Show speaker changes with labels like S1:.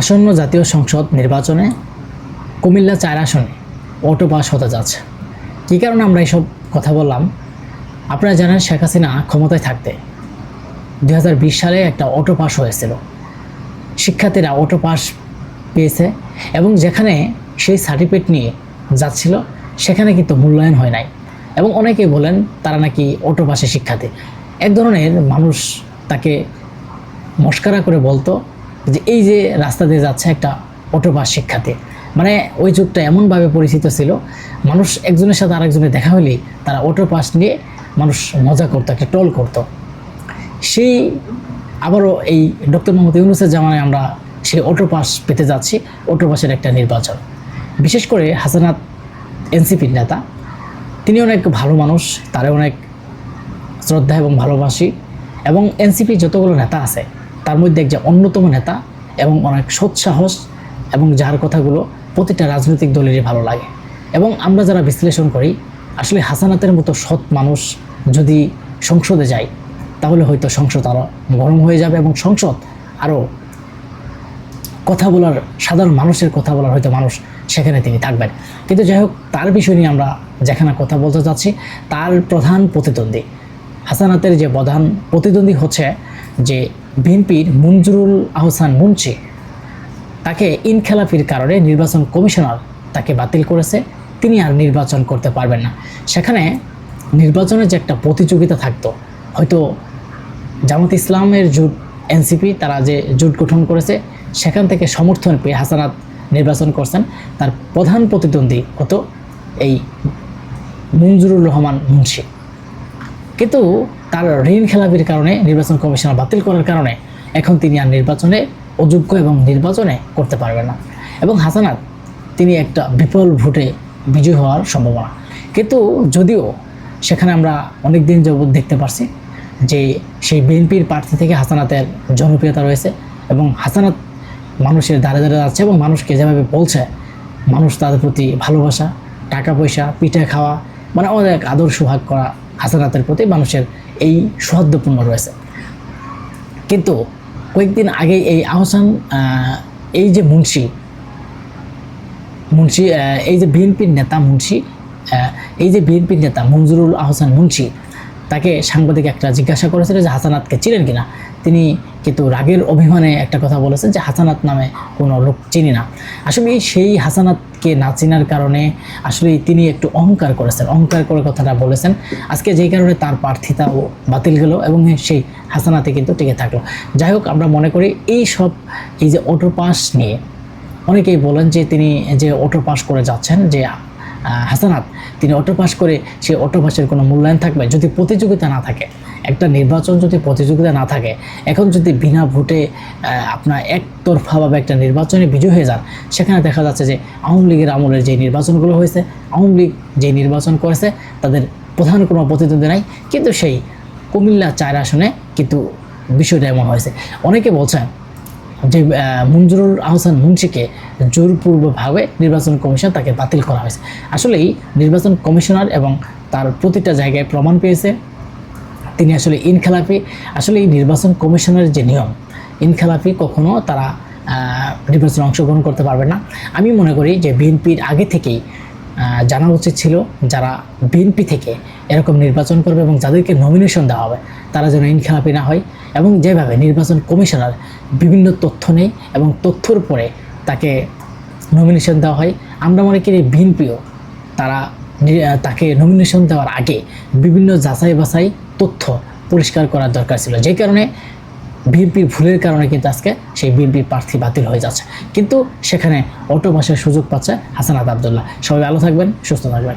S1: আসন্ন জাতীয় সংসদ নির্বাচনে কুমিল্লা চার আসনে অটো পাস হতে যাচ্ছে। কী কারণে আমরা এইসব কথা বললাম? আপনারা জানেন শেখ হাসিনা ক্ষমতায় থাকতে দু হাজার বিশ সালে একটা অটো পাস হয়েছিল। শিক্ষার্থীরা অটো পাস পেয়েছে এবং যেখানে সেই সার্টিফিকেট নিয়ে যাচ্ছিল, সেখানে কিন্তু মূল্যায়ন হয় নাই এবং অনেকে বলেন তারা নাকি অটো পাসে শিক্ষার্থী। এক ধরনের মানুষ তাকে মস্কারা করে বলতো যে এই যে রাস্তা দিয়ে যাচ্ছে একটা অটো পাস শিক্ষার্থী মানে ওই যুগটা এমনভাবে পরিচিত ছিল, মানুষ একজনের সাথে আরেকজনের দেখা হলেই তারা অটো পাস নিয়ে মানুষ মজা করতো, একটা টোল করতো। সেই আবারও এই ডক্টর মোহাম্মদ ইউনুসের জামানায় আমরা সেই অটো পাস পেতে যাচ্ছি অটো পাসের একটা নির্বাচন। বিশেষ করে হাসানাত এনসিপির নেতা তিনি অনেক ভালো মানুষ, তারে অনেক শ্রদ্ধা এবং ভালোবাসি, এবং এনসিপি যতগুলো নেতা আছে তার মধ্যে একজন অন্যতম নেতা এবং অনেক সৎসাহস এবং যার কথাগুলো প্রতিটা রাজনৈতিক দলেরই ভালো লাগে। এবং আমরা যারা বিশ্লেষণ করি, আসলে হাসানাতের মতো সৎ মানুষ যদি সংসদে যায়, তাহলে হয়তো সংসদ আরও গরম হয়ে যাবে এবং সংসদ আরও কথা বলার, সাধারণ মানুষের কথা বলার হয়তো মানুষ সেখানে তিনি থাকবেন। কিন্তু যাই হোক, তার বিষয় নিয়ে আমরা যেখানে কথা বলতে চাচ্ছি, তার প্রধান প্রতিদ্বন্দ্বী হাসানাতের যে প্রধান প্রতিদ্বন্দ্বী হচ্ছে যে বিএনপির মঞ্জুরুল আহসান মুন্সি। তাকে ইনখেলাফির কারণে নির্বাচন কমিশনার তাকে বাতিল করেছে। তিনি আর নির্বাচন করতে পারবেন না। সেখানে নির্বাচনের যে একটা প্রতিযোগিতা থাকতো, হয়তো জামাত ইসলামের জোট, এনসিপি, তারা যে জোট গঠন করেছে, সেখান থেকে সমর্থন পেয়ে হাসানাত নির্বাচন করছেন। তার প্রধান প্রতিদ্বন্দ্বী হতো এই মঞ্জুরুর রহমান মুন্সি। কিন্তু তার ঋণ খেলাপির কারণে নির্বাচন কমিশনার বাতিল করার কারণে এখন তিনি আর নির্বাচনে অযোগ্য এবং নির্বাচনে করতে পারবেন না। এবং হাসানাত, তিনি একটা বিপুল ভোটে বিজয়ী হওয়ার সম্ভাবনা। কিন্তু যদিও সেখানে আমরা অনেক দিন যাবৎ দেখতে পারছি যে সেই বিএনপির প্রার্থী থেকে হাসানাতের জনপ্রিয়তা রয়েছে এবং হাসানাত মানুষের দ্বারে দ্বারে যাচ্ছে এবং মানুষকে যেভাবে বলছে, মানুষ তাদের প্রতি ভালোবাসা, টাকা পয়সা, পিঠা খাওয়া মানে অনেক আদর সোহাগ করা হাসানাতের প্রতি মানুষের এই সৌহার্দ্যপূর্ণ রয়েছে। কিন্তু কয়েকদিন আগে এই আহসান এই যে মুন্সি মুন্সি এই যে বিএনপির নেতা মুন্সি এই যে বিএনপির নেতা মঞ্জুরুল আহসান মুন্সি তাকে সাংবাদিক একটা জিজ্ঞাসা করেছিল যে হাসানাতকে চিনেন কিনা? তিনি কিন্তু রাগের অভিমানে একটা কথা বলেছেন যে হাসানাত নামে কোনো লোক চিনি না। আসলে সেই হাসানাতকে না চিনার কারণে আসলে তিনি একটু অহংকার করেছেন। অহংকার করে কথাটা বলেছেন। আজকে যেই কারণে তার প্রার্থিতাও বাতিল গেল এবং সেই হাসানাতে কিন্তু টিকে থাকল। যাই হোক, আমরা মনে করি এই সব, এই যে অটো পাস নিয়ে অনেকেই বলেন যে তিনি যে অটো পাস করে যাচ্ছেন, যে হাসানাত, তিনি অটো পাস করে সেই অটো পাসের কোনো মূল্যায়ন থাকবে যদি প্রতিযোগিতা না থাকে। একটা নির্বাচন যদি প্রতিযোগিতা না থাকে, এখন যদি বিনা ভোটে আপনার একতরফাভাবে একটা নির্বাচনে বিজয় হয়ে যান, সেখানে দেখা যাচ্ছে যে আওয়ামী লীগের আমলের যে নির্বাচনগুলো হয়েছে, আওয়ামী লীগ যে নির্বাচন করেছে, তাদের প্রধান কোনো প্রতিদ্বন্দ্বী নাই, কিন্তু সেই কুমিল্লা চার আসনে কিন্তু বিষয়টা এমন হয়েছে। অনেকে বলছেন যে মঞ্জুরুল আহসান মুন্সিকে জোরপূর্বকভাবে নির্বাচন কমিশন তাকে বাতিল করা হয়েছে। আসলেই নির্বাচন কমিশনার এবং তার প্রতিটা জায়গায় প্রমাণ পেয়েছে। তিনি আসলে ইনখেলাপি আসলে এই নির্বাচন কমিশনের যে নিয়ম ইনখেলাপি কখনো তারা নির্বাচনে অংশগ্রহণ করতে পারবে না। আমি মনে করি যে বিএনপির আগে থেকেই জানা উচিত ছিল যারা বিএনপি থেকে এরকম নির্বাচন করবে এবং যাদেরকে নমিনেশন দেওয়া হবে, তারা যেন ইনখেলাপি না হয়। এবং যেভাবে নির্বাচন কমিশনার বিভিন্ন তথ্য নেই এবং তথ্যর পরে তাকে নমিনেশন দেওয়া হয়, আমরা মনে করি বিএনপিও তারা তাকে নমিনেশন দেওয়ার আগে বিভিন্ন যাচাই বাছাই তথ্য পরিষ্কার করার দরকার ছিল। যে কারণে বিএনপির ভুলের কারণে কিন্তু আজকে সেই বিএনপির প্রার্থী বাতিল হয়ে যাচ্ছে। কিন্তু সেখানে অটো পাসের সুযোগ পাচ্ছে হাসানাত আবদুল্লাহ। সবাই ভালো থাকবেন, সুস্থ থাকবেন।